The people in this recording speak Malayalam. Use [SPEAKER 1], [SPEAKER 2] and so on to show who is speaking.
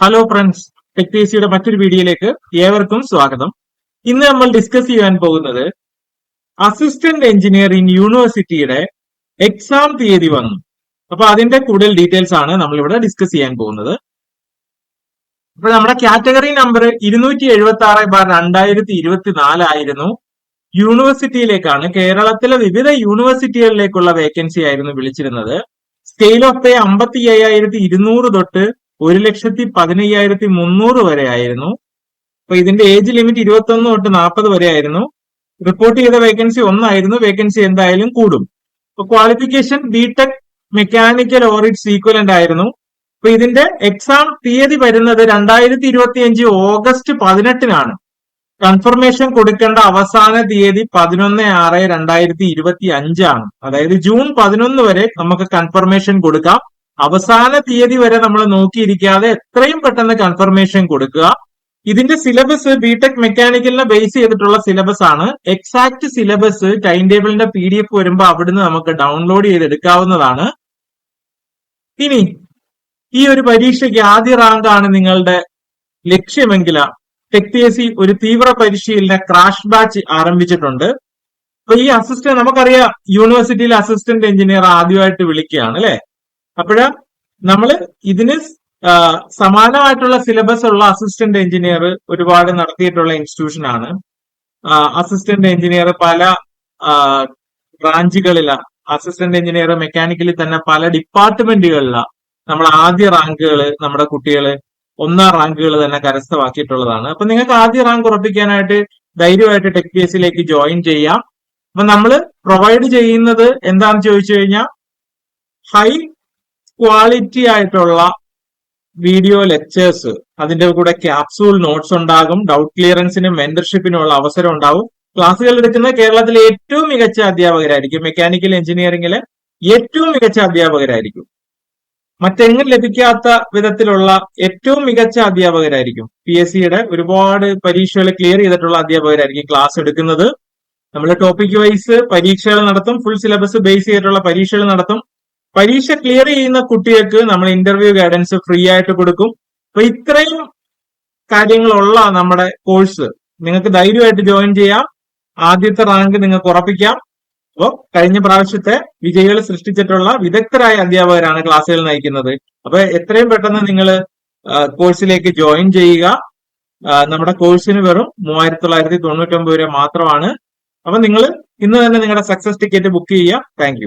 [SPEAKER 1] ഹലോ ഫ്രണ്ട്സ് ടെക് ടെക്നീസിയുടെ മറ്റൊരു വീഡിയോയിലേക്ക് ഏവർക്കും സ്വാഗതം. ഇന്ന് നമ്മൾ ഡിസ്കസ് ചെയ്യാൻ പോകുന്നത് അസിസ്റ്റന്റ് എഞ്ചിനീയർ ഇൻ യൂണിവേഴ്സിറ്റിയുടെ എക്സാം തീയതി വന്നു. അപ്പൊ അതിന്റെ കൂടുതൽ ഡീറ്റെയിൽസ് ആണ് നമ്മൾ ഇവിടെ ഡിസ്കസ് ചെയ്യാൻ പോകുന്നത്. അപ്പൊ നമ്മുടെ കാറ്റഗറി നമ്പർ ഇരുന്നൂറ്റി എഴുപത്തി ആറ് ബാർ രണ്ടായിരത്തി ഇരുപത്തി ആയിരുന്നു. യൂണിവേഴ്സിറ്റിയിലേക്കാണ് കേരളത്തിലെ വിവിധ യൂണിവേഴ്സിറ്റികളിലേക്കുള്ള വേക്കൻസി ആയിരുന്നു വിളിച്ചിരുന്നത്. സ്കെയിൽ ഓഫ് പേ അമ്പത്തി അയ്യായിരത്തി ഇരുന്നൂറ് തൊട്ട് ഒരു ലക്ഷത്തി പതിനയ്യായിരത്തി മുന്നൂറ് വരെ ആയിരുന്നു. അപ്പൊ ഇതിന്റെ ഏജ് ലിമിറ്റ് ഇരുപത്തി ഒന്ന് തൊട്ട് നാൽപ്പത് വരെ ആയിരുന്നു. റിപ്പോർട്ട് ചെയ്ത വേക്കൻസി ഒന്നായിരുന്നു. വേക്കൻസി എന്തായാലും കൂടും. അപ്പൊ qualification BTech mechanical or its equivalent ആയിരുന്നു. അപ്പൊ ഇതിന്റെ എക്സാം തീയതി വരുന്നത് രണ്ടായിരത്തി ഇരുപത്തി അഞ്ച് ഓഗസ്റ്റ് പതിനെട്ടിനാണ്. കൺഫർമേഷൻ കൊടുക്കേണ്ട അവസാന തീയതി പതിനൊന്ന് ആറ് രണ്ടായിരത്തി ഇരുപത്തി അഞ്ചാണ് അതായത് ജൂൺ പതിനൊന്ന് വരെ നമുക്ക് കൺഫർമേഷൻ കൊടുക്കാം. അവസാന തീയതി വരെ നമ്മൾ നോക്കിയിരിക്കാതെ എത്രയും പെട്ടെന്ന് കൺഫർമേഷൻ കൊടുക്കുക. ഇതിന്റെ സിലബസ് ബിടെക് മെക്കാനിക്കലിനെ ബേസ് ചെയ്തിട്ടുള്ള സിലബസ് ആണ്. എക്സാക്ട് സിലബസ് ടൈം ടേബിളിന്റെ പി ഡി എഫ് വരുമ്പോൾ അവിടുന്ന് നമുക്ക് ഡൗൺലോഡ് ചെയ്തെടുക്കാവുന്നതാണ്. ഇനി ഈ ഒരു പരീക്ഷയ്ക്ക് ആദ്യ റാങ്ക് ആണ് നിങ്ങളുടെ ലക്ഷ്യമെങ്കിൽ ടെക് പി എസ് സി ഒരു തീവ്ര പരിശീലന ക്രാഷ് ബാച്ച് ആരംഭിച്ചിട്ടുണ്ട്. അപ്പൊ ഈ അസിസ്റ്റന്റ് നമുക്കറിയാം യൂണിവേഴ്സിറ്റിയിലെ അസിസ്റ്റന്റ് എഞ്ചിനീയർ ആദ്യമായിട്ട് വിളിക്കുകയാണ് അല്ലെ? അപ്പോഴ നമ്മൾ ഇതിന് സമാനമായിട്ടുള്ള സിലബസ് ഉള്ള അസിസ്റ്റന്റ് എഞ്ചിനീയർ ഒരുപാട് നടത്തിയിട്ടുള്ള ഇൻസ്റ്റിറ്റ്യൂഷൻ ആണ്. അസിസ്റ്റന്റ് എഞ്ചിനീയർ പല ബ്രാഞ്ചുകളില അസിസ്റ്റന്റ് എഞ്ചിനീയർ മെക്കാനിക്കലി തന്നെ പല ഡിപ്പാർട്ട്മെന്റുകളില നമ്മൾ ആദ്യ റാങ്കുകൾ നമ്മുടെ കുട്ടികൾ ഒന്നാം റാങ്കുകൾ തന്നെ കരസ്ഥമാക്കിയിട്ടുള്ളതാണ്. അപ്പൊ നിങ്ങൾക്ക് ആദ്യ റാങ്ക് ഉറപ്പിക്കാനായിട്ട് ധൈര്യമായിട്ട് ടെക് പി എസിലേക്ക് ജോയിൻ ചെയ്യാം. അപ്പൊ നമ്മൾ പ്രൊവൈഡ് ചെയ്യുന്നത് എന്താണെന്ന് ചോദിച്ചു കഴിഞ്ഞാൽ ഹൈ ക്വാളിറ്റി ആയിട്ടുള്ള വീഡിയോ ലെക്ചേഴ്സ് അതിന്റെ കൂടെ ക്യാപ്സൂൾ നോട്ട്സ് ഉണ്ടാകും ഡൗട്ട് ക്ലിയറൻസിനും മെന്റർഷിപ്പിനും അവസരം ഉണ്ടാവും. ക്ലാസ്സുകൾ എടുക്കുന്ന കേരളത്തിലെ ഏറ്റവും മികച്ച അധ്യാപകരായിരിക്കും. മെക്കാനിക്കൽ എഞ്ചിനീയറിംഗിലെ ഏറ്റവും മികച്ച അധ്യാപകരായിരിക്കും. മറ്റെങ്ങും ലഭിക്കാത്ത വിധത്തിലുള്ള ഏറ്റവും മികച്ച അധ്യാപകരായിരിക്കും. പി എസ് സിയുടെ ഒരുപാട് പരീക്ഷകൾ ക്ലിയർ ചെയ്തിട്ടുള്ള അധ്യാപകരായിരിക്കും ക്ലാസ് എടുക്കുന്നത്. നമ്മൾ ടോപ്പിക് വൈസ് പരീക്ഷകൾ നടത്തും ഫുൾ സിലബസ് ബേസ് ചെയ്തിട്ടുള്ള പരീക്ഷകൾ നടത്തും. പരീക്ഷ ക്ലിയർ ചെയ്യുന്ന കുട്ടികൾക്ക് നമ്മൾ ഇന്റർവ്യൂ ഗൈഡൻസ് ഫ്രീ ആയിട്ട് കൊടുക്കും. അപ്പൊ ഇത്രയും കാര്യങ്ങളുള്ള നമ്മുടെ കോഴ്സ് നിങ്ങൾക്ക് ധൈര്യമായിട്ട് ജോയിൻ ചെയ്യാം. ആദ്യത്തെ റാങ്ക് നിങ്ങൾക്ക് ഉറപ്പിക്കാം. അപ്പോൾ കഴിഞ്ഞ പ്രാവശ്യത്തെ വിജയികൾ സൃഷ്ടിച്ചിട്ടുള്ള വിദഗ്ധരായ അധ്യാപകരാണ് ക്ലാസ്സുകൾ നയിക്കുന്നത്. അപ്പൊ എത്രയും പെട്ടെന്ന് നിങ്ങൾ കോഴ്സിലേക്ക് ജോയിൻ ചെയ്യുക. നമ്മുടെ കോഴ്സിന് വെറും മൂവായിരത്തി തൊള്ളായിരത്തി തൊണ്ണൂറ്റി ഒമ്പത് രൂപ മാത്രമാണ്. അപ്പൊ നിങ്ങൾ ഇന്ന് തന്നെ നിങ്ങളുടെ സക്സസ് ടിക്കറ്റ് ബുക്ക് ചെയ്യുക. താങ്ക്